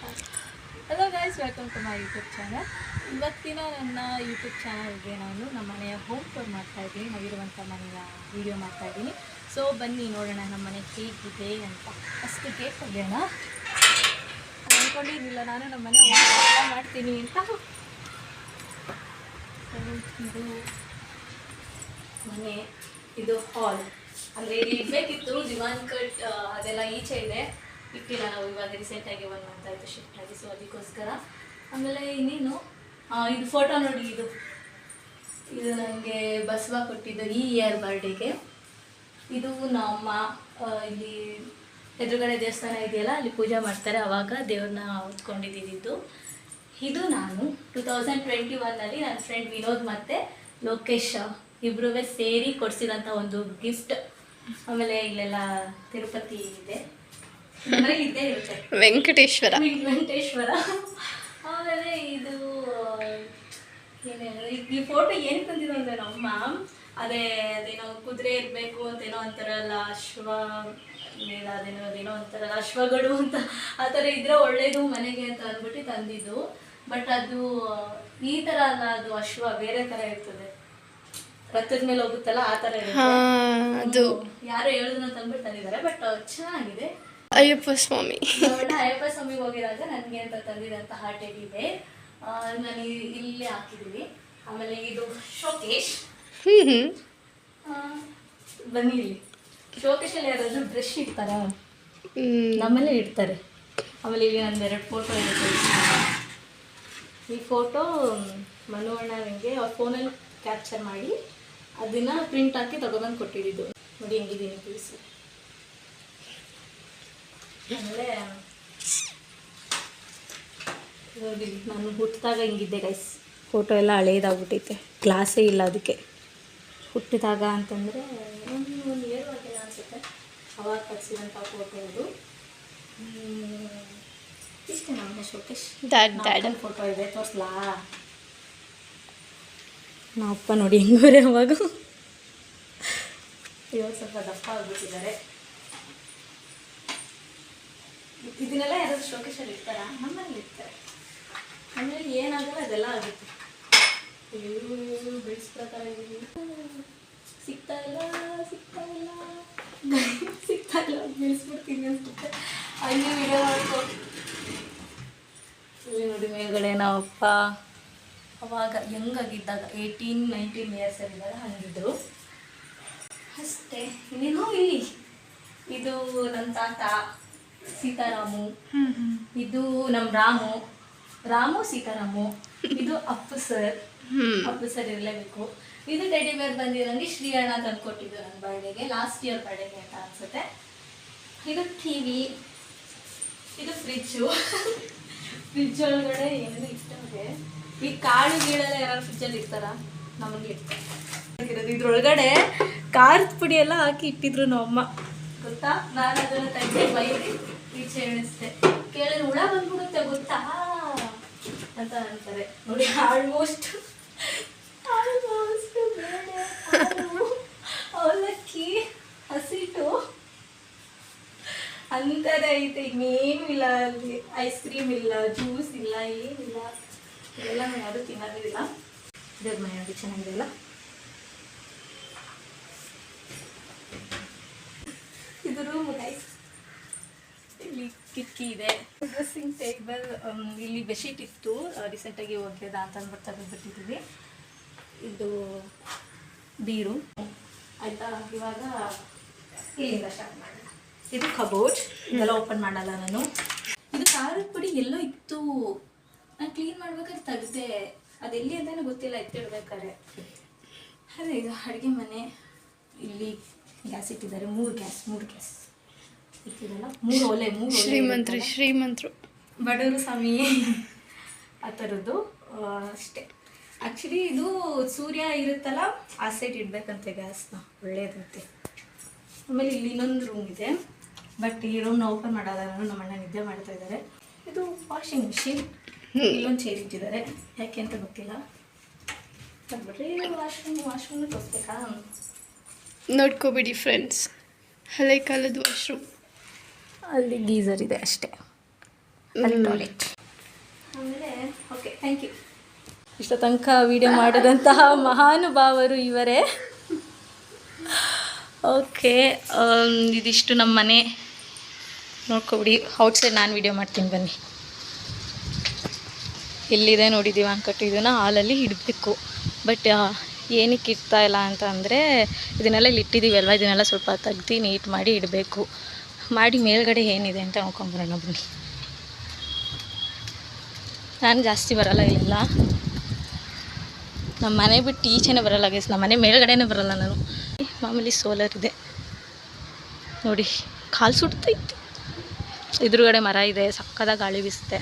Hello guys welcome to my YouTube channel ಇವತ್ತಿನ ನನ್ನ YouTube ಚಾನಲ್ಗೆ ನಾನು ನಮ್ಮ ಮನೆಯ ಹೋಮ್ ಟೂರ್ ಮಾಡ್ತಾ ಇದ್ದೀನಿ. ನಾವಿರುವಂಥ ಮನೆಯ ವಿಡಿಯೋ ಮಾಡ್ತಾ ಇದ್ದೀನಿ. ಸೊ ಬನ್ನಿ ನೋಡೋಣ ನಮ್ಮ ಮನೆ ಹೇಗಿದೆ ಅಂತ. ಫಸ್ಟ್ ಕೇಕ್ ಹೋಗೋಣ ಅಂದ್ಕೊಂಡಿರಲಿಲ್ಲ ನಾನು ನಮ್ಮ ಮನೆ ಹೋಮ್ ಟೂರ್ ಮಾಡ್ತೀನಿ ಅಂತ. ಇದು ಮನೆ, ಇದು ಹಾಲ್ ಅಂದರೆ ಇಲ್ಲಿ ಇಡಬೇಕಿತ್ತು ದಿವಾನ್ ಕಟ್ ಅದೆಲ್ಲ ಈಚೆ ಇದೆ. ಇಟ್ಟಿಲ್ಲ. ನಾವು ಇವಾಗ ರೀಸೆಂಟಾಗಿ ಒನ್ ಮಂತ್ ಆಯಿತು ಶಿಫ್ಟ್ ಆಗಿ ಸೊ ಅದಕ್ಕೋಸ್ಕರ. ಆಮೇಲೆ ಇನ್ನೇನು ಇದು ಫೋಟೋ ನೋಡಿ ಇದು. ಇದು ನನಗೆ ಬಸವ ಕೊಟ್ಟಿದ್ದು ಈ ಇಯರ್ ಬರ್ಡೇಗೆ ಇದು ನಮ್ಮ ಇಲ್ಲಿ ಎದುರುಗಡೆ ದೇವಸ್ಥಾನ ಇದೆಯಲ್ಲ, ಅಲ್ಲಿ ಪೂಜೆ ಮಾಡ್ತಾರೆ. ಆವಾಗ ದೇವ್ರನ್ನ ಹೊತ್ಕೊಂಡಿದ್ದಿದ್ದು. ಇದು ನಾನು ಟೂ ತೌಸಂಡ್ ಟ್ವೆಂಟಿ ಒನ್ನಲ್ಲಿ ನನ್ನ ಫ್ರೆಂಡ್ ವಿನೋದ್ ಮತ್ತು ಲೋಕೇಶ್ ಇಬ್ಬರೂ ಸೇರಿ ಕೊಡಿಸಿದಂಥ ಒಂದು ಗಿಫ್ಟ್ ಆಮೇಲೆ ಇಲ್ಲೆಲ್ಲ ತಿರುಪತಿ ಇದೆ. ವೆಂಕಟೇಶ್ವರ. ವೆಂಕ್- ವೆಂಕಟೇಶ್ವರ. ಆಮೇಲೆ ಇದು ಏನೇನು ಈ ಫೋಟೋ ಏನು ತಂದಿದ್ದು ಅಂದ್ರೆ ನಮ್ಮ ಅದೇ ಅದೇನೋ ಕುದುರೆ ಇರಬೇಕು ಅಂತೇನೋ ಅಂತಾರಲ್ಲ ಅಶ್ವ ಅದೇನೋ ಅದೇನೋ ಅಂತಾರಲ್ಲ ಅಶ್ವಗಳು ಅಂತ ಆ ಥರ ಇದ್ರೆ ಒಳ್ಳೇದು ಮನೆಗೆ ಅಂತ ಅಂದ್ಬಿಟ್ಟು ತಂದಿದ್ದು. ಬಟ್ ಅದು ಈ ಥರ ಅಲ್ಲ ಅದು ಅಶ್ವ ಬೇರೆ ಥರ ಇರ್ತದೆ. ರಥದ ಮೇಲೆ ಹೋಗುತ್ತಲ್ಲ ಆ ಥರ ಅದು. ಹ್ಮ್. ಯಾರೋ ಹೇಳಿದ್ರು ಅಂತ ಅಂದ್ಬಿಟ್ಟು ತಂದಿದ್ದಾರೆ ಬಟ್ ಚೆನ್ನಾಗಿದೆ. ಅಯ್ಯಪ್ಪ ಸ್ವಾಮಿ. ಅಯ್ಯಪ್ಪ ಸ್ವಾಮಿಗೆ ಹೋಗಿದಾಗ ನನಗೆ ಅಂತ ತಂದಿದಂತಹ ಟೆಡಿ ಇದೆ. ನಾನು ಇಲ್ಲಿ ಹಾಕಿದ್ದೀನಿ. ಆಮೇಲೆ ಇದು ಶೋಕೇಶ್ ಬನ್ನಿ ಇಲ್ಲಿ. ಶೋಕೇಶಲ್ಲಿ ಯಾರಾದ್ರು ಬ್ರಷ್ ಇಡ್ತಾರಾ? ನಮ್ಮಲ್ಲಿ ಇಡ್ತಾರೆ. ಆಮೇಲೆ ಇಲ್ಲಿ ನಂದು ಎರಡು ಫೋಟೋ ಇದೆ. ಈ ಫೋಟೋ ಮನು ಅಣ್ಣ ನನಗೆ ಅವ್ರ ಫೋನಲ್ಲಿ ಕ್ಯಾಪ್ಚರ್ ಮಾಡಿ ಅದನ್ನ ಪ್ರಿಂಟ್ ಹಾಕಿ ತಗೊಬಂದು ಕೊಟ್ಟಿದ್ದು. ನೋಡಿ ಹೆಂಗಿದ್ದೀನಿ ಪೀಸು ಆಮೇಲೆ ನೋಡಿ ನಾನು ಹುಟ್ಟಿದಾಗ ಹಿಂಗಿದ್ದೆ ಗೈಸ್ ಫೋಟೋ ಎಲ್ಲ ಹಳೇದಾಗ್ಬಿಟ್ಟೈತೆ. ಗ್ಲಾಸೇ ಇಲ್ಲ ಅದಕ್ಕೆ. ಹುಟ್ಟಿದಾಗ ಅಂತಂದರೆ ಒಂದು ಒಂದು ಇಯರ್ ಆಗಿಲ್ಲ ಅನಿಸುತ್ತೆ. ಅವಾಗ ತೆಗ್ಸಿದಂಥ ಫೋಟೋ ಇದು. ಇಷ್ಟೇ ನಮ್ಮ ಶೋಕೇಶ್ ಡ್ಯಾಡನ್ ಡ್ಯಾಡ್ ಫೋಟೋ ಇದೆ ತೋರಿಸ್ಲಾ? ನಮ್ಮಪ್ಪ ನೋಡಿ ಹೆಂಗೋರೆ ಅವಾಗ. ಇವಾಗ ಸ್ವಲ್ಪ ದಪ್ಪ ಆಗ್ಬಿಟ್ಟಿದ್ದಾರೆ. ಇದನ್ನೆಲ್ಲ ಯಾರಾದ್ರೂ ಶೋಕೇಶಲ್ಲಿ ಇರ್ತಾರ ನಮ್ಮಲ್ಲಿ ಇರ್ತಾರೆ ನಮ್ಮಲ್ಲಿ ಏನಾಗಲ್ಲ ಅದೆಲ್ಲ ಆಗುತ್ತೆ. ಅಯ್ಯೋ ಬಿಡಿಸ್ಕೊಳ್ತಾರೆ ಸಿಗ್ತಾ ಇಲ್ಲ ಸಿಗ್ತಾ ಇಲ್ಲ. ಸಿಗ್ತಾ ಇಲ್ಲ ಬಿಡಿಸ್ಬಿಡ್ತೀನಿ ಅನ್ಸುತ್ತೆ. ಅಲ್ಲಿ ವಿಡಿಯೋ ಮಾಡ್ಕೊ ಇಲ್ಲಿ ನೋಡಿ ಮೇಲ್ಗಡೆ ಅಪ್ಪ ಅವಾಗ ಯಂಗಾಗಿದ್ದಾಗ ಏಯ್ಟೀನ್ ನೈನ್ಟೀನ್ ಇಯರ್ಸ್ ಇದ್ದಾಗ ಹಂಗಿದ್ರು. ಅಷ್ಟೇ. ಇನ್ನೇನು ಇಲ್ಲಿ. ಇದು ನನ್ನ ತಾತ. ಸೀತಾರಾಮು. ಇದು ನಮ್ಮ ರಾಮು. ರಾಮು ಸೀತಾರಾಮು. ಇದು ಅಪ್ಪು ಸರ್. ಅಪ್ಪು ಸರ್ ಇರಲೇಬೇಕು. ಇದು ಟೆಡಿ ಬೇರ್ ಬಂದಿರೋಂಗೆ ಶ್ರೀ ಅಣ್ಣ ತಂದು ಕೊಟ್ಟಿದ್ದು ನನ್ನ ಬರ್ಡೇಗೆ. ಲಾಸ್ಟ್ ಇಯರ್ ಬರ್ಡೇಗೆ ಅಂತ ಅನ್ಸುತ್ತೆ. ಇದು ಟಿವಿ ಇದು ಫ್ರಿಜ್ಜು ಫ್ರಿಜ್ ಒಳಗಡೆ ಏನೇನು ಇಟ್ಟವ್ರೆ ಈ ಕಾಳು ಗೀಳೆಲ್ಲ ಯಾರು ಫ್ರಿಜ್ಜಲ್ಲಿ ಇರ್ತಾರ ನಮಗೆ ಇರ್ತಾರೆ ಇದ್ರೊಳಗಡೆ ಖಾರದ ಪುಡಿ ಎಲ್ಲ ಹಾಕಿ ಇಟ್ಟಿದ್ರು ನಮ್ಮಮ್ಮ ಗೊತ್ತಾ? ನಾನು ಅದನ್ನು ತೆಗೆದು ಬೈದು. ಈಚೆ ಎಣಿಸ್ದೆ ಕೇಳಿದ್ರೆ ಹುಳ ಬಂದ್ಬಿಡುತ್ತೆ ಗೊತ್ತಾ? ಅಂತ ಅಂತಾರೆ. ನೋಡಿ ಆಲ್ಮೋಸ್ಟ್ ಆಲ್ಮೋಸ್ಟ್ ಅವಲಕ್ಕಿ, ಹಸಿಟ್ಟು. ಅಂತಾರೆ ಐತೆ, ಇನ್ನೇನು ಇಲ್ಲ ಅಲ್ಲಿ. ಐಸ್ ಕ್ರೀಮ್ ಇಲ್ಲ ಜ್ಯೂಸ್ ಇಲ್ಲ, ಏನಿಲ್ಲ. ಎಲ್ಲ ಯಾರು ತಿನ್ನೋದಿಲ್ಲ ಇದ್ರ ಮನೆಯಲ್ಲಿ ನೋಡಿ ಚೆನ್ನಾಗಿದೆಯಲ್ಲ? ಇದು ರೂಮ್ ಗೈಸ್ ಇಲ್ಲಿ ಕಿಟಕಿ ಇದೆ. ಡ್ರೆಸ್ಸಿಂಗ್ ಟೇಬಲ್ ಇಲ್ಲಿ ಬೆಡ್ಶೀಟ್ ಇತ್ತು. ರೀಸೆಂಟಾಗಿ ಒಗ್ಯದ ಅಂತ ಅಂದ್ಬಿಟ್ಟು ತೆಗೆದುಬಿಟ್ಟಿದ್ದೀವಿ ಇದು ಬೀರು. ಆಯಿತಾ? ಇವಾಗ ಇಲ್ಲಿಂದ ಸ್ಟಾರ್ಟ್ ಇದು ಕಬೋರ್ಡ್. ಇದೆಲ್ಲ ಓಪನ್ ಮಾಡಲ್ಲ ನಾನು. ಇದು ಖಾರದ ಪುಡಿ ಎಲ್ಲೋ ಇತ್ತು. ನಾನು ಕ್ಲೀನ್ ಮಾಡ್ಬೇಕಾದ್ರೆ ತೆಗ್ದೆ. ಅದೆಲ್ಲಿ ಅಂತಾನೆ ಗೊತ್ತಿಲ್ಲ, ಎತ್ತಿಡ್ಬೇಕಾದ್ರೆ. ಅದೇ ಈಗ ಅಡುಗೆ ಮನೆ. ಇಲ್ಲಿ ಗ್ಯಾಸ್ ಇಟ್ಟಿದ್ದಾರೆ. ಮೂರು ಗ್ಯಾಸ್ ಮೂರು ಗ್ಯಾಸ್ ಮೂರು ಶ್ರೀಮಂತರು ಮೂರು ಶ್ರೀಮಂತ್ರಿ ಬಡವರು ಸ್ವಾಮಿ ಆ ಥರದ್ದು ಅಷ್ಟೇ. ಆ್ಯಕ್ಚುಲಿ ಇದು ಸೂರ್ಯ ಇರುತ್ತಲ್ಲ ಆ ಸೈಡ್ ಇಡಬೇಕಂತೆ ಗ್ಯಾಸ್ನ ಒಳ್ಳೇದಂತೆ. ಆಮೇಲೆ ಇಲ್ಲಿ ಇನ್ನೊಂದು ರೂಮ್ ಇದೆ. ಬಟ್ ಈ ರೂಮ್ನ ಓಪನ್ ಮಾಡೋದಾದ್ರೂ ನಾನು ನಮ್ಮ ಅಣ್ಣ ನಿದ್ದೆ ಮಾಡ್ತಾ ಇದ್ದಾರೆ ಇದು ವಾಷಿಂಗ್ ಮಿಷಿನ್ ಇಲ್ಲೊಂದು ಚೇರ್ ಇಟ್ಟಿದ್ದಾರೆ. ಯಾಕೆ ಅಂತ ಗೊತ್ತಿಲ್ಲ. ಬಿಟ್ರೆ ವಾಶ್ರೂಮ್ ವಾಶ್ರೂಮ್ನ ತೋರಿಸ್ಬೇಕಾ? ನೋಡ್ಕೋಬಿಡಿ ಫ್ರೆಂಡ್ಸ್ ಹಳೆ ಕಾಲದ ವಾಶ್ರೂಮ್ ಅಲ್ಲಿ ಗೀಸರ್ ಇದೆ ಅಷ್ಟೇ. ಅಲ್ಲಿ ಟಾಯ್ಲೆಟ್ ಆಮೇಲೆ ಓಕೆ ಥ್ಯಾಂಕ್ ಯು ಇಷ್ಟ ತನಕ ವಿಡಿಯೋ ಮಾಡಿದಂತಹ ಮಹಾನುಭಾವರು ಇವರೇ. ಓಕೆ ಇದಿಷ್ಟು ನಮ್ಮ ಮನೆ. ನೋಡ್ಕೊಬಿಡಿ ಔಟ್ಸೈಡ್ ನಾನು ವಿಡಿಯೋ ಮಾಡ್ತೀನಿ ಬನ್ನಿ. ಎಲ್ಲಿದೆ ನೋಡಿದ್ದೀವಿ ದಿವಾನ್ ಕಟ್ಟು ಇದನ್ನು ಹಾಲಲ್ಲಿ ಇಡಬೇಕು. ಬಟ್ ಏನಕ್ಕೆ ಇಡ್ತಾ ಇಲ್ಲ ಅಂತ ಅಂದರೆ ಇದನ್ನೆಲ್ಲ ಇಲ್ಲಿ ಇಟ್ಟಿದ್ದೀವಿ ಅಲ್ವಾ ಇದನ್ನೆಲ್ಲ ಸ್ವಲ್ಪ ತೆಗ್ದು ನೀಟ್ ಮಾಡಿ ಇಡಬೇಕು. ಮಾಡಿ ಮೇಲ್ಗಡೆ ಏನಿದೆ ಅಂತ ನೋಡ್ಕೊಂಬರೋಣ ಬನ್ನಿ ನಾನು ಜಾಸ್ತಿ ಬರಲ್ಲ ಇಲ್ಲೆಲ್ಲ. ನಮ್ಮ ಮನೆ ಬಿಟ್ಟು ಈಚೆನೇ ಬರಲ್ಲ ಗೈಸ್ ನಮ್ಮ ಮನೆ ಮೇಲ್ಗಡೆನೇ ಬರಲ್ಲ ನಾನು. ಮಾಮೂಲಿ ಸೋಲರ್ ಇದೆ. ನೋಡಿ, ಕಾಲು ಸುಡ್ತೈತಿ. ಎದುರುಗಡೆ ಮರ ಇದೆ ಸಕ್ಕದ ಗಾಳಿ ಬೀಸುತ್ತೆ.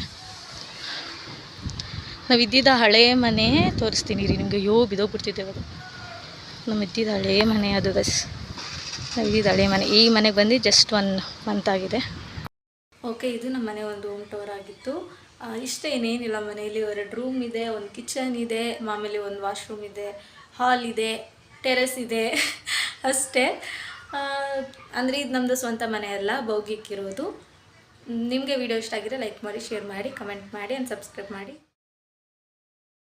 ನಾವು ಇದ್ದಿದ್ದ ಹಳೆ ಮನೆ ತೋರಿಸ್ತೀನಿ ರೀ ನಿಮಗೆ. ಯೋ ಬಿದೋಗ್ಬಿಡ್ತಿದ್ದೆ ಅದು. ನಮ್ಮ ಇದ್ದಿದ್ದ ಹಳೆ ಮನೆ ಅದು ಗಸ್ ನಾವು ಹಳೆ ಮನೆ. ಈ ಮನೆಗೆ ಬಂದು ಜಸ್ಟ್ ಒನ್ ಮಂತ್ ಆಗಿದೆ. ಓಕೆ ಇದು ನಮ್ಮ ಮನೆ ಒಂದು ಹೋಮ್ ಟೋರ್ ಆಗಿತ್ತು. ಇಷ್ಟೇ ಇನ್ನೇನಿಲ್ಲ ಮನೆಯಲ್ಲಿ. ಎರಡು ರೂಮ್ ಇದೆ, ಒಂದು ಕಿಚನ್ ಇದೆ, ಮಾಮೂಲಿ ಒಂದು ವಾಶ್ರೂಮ್ ಇದೆ ಹಾಲ್ ಇದೆ ಟೆರೆಸ್ ಇದೆ ಅಷ್ಟೇ. ಅಂದರೆ ಇದು ನಮ್ಮದು ಸ್ವಂತ ಮನೆ ಅಲ್ಲ ಬೌಗಿಕ್ಕಿರೋದು ನಿಮಗೆ ವಿಡಿಯೋ ಇಷ್ಟ ಆಗಿದ್ರೆ ಲೈಕ್ ಮಾಡಿ ಶೇರ್ ಮಾಡಿ ಕಮೆಂಟ್ ಮಾಡಿ ಆ್ಯಂಡ್ ಸಬ್ಸ್ಕ್ರೈಬ್ ಮಾಡಿ.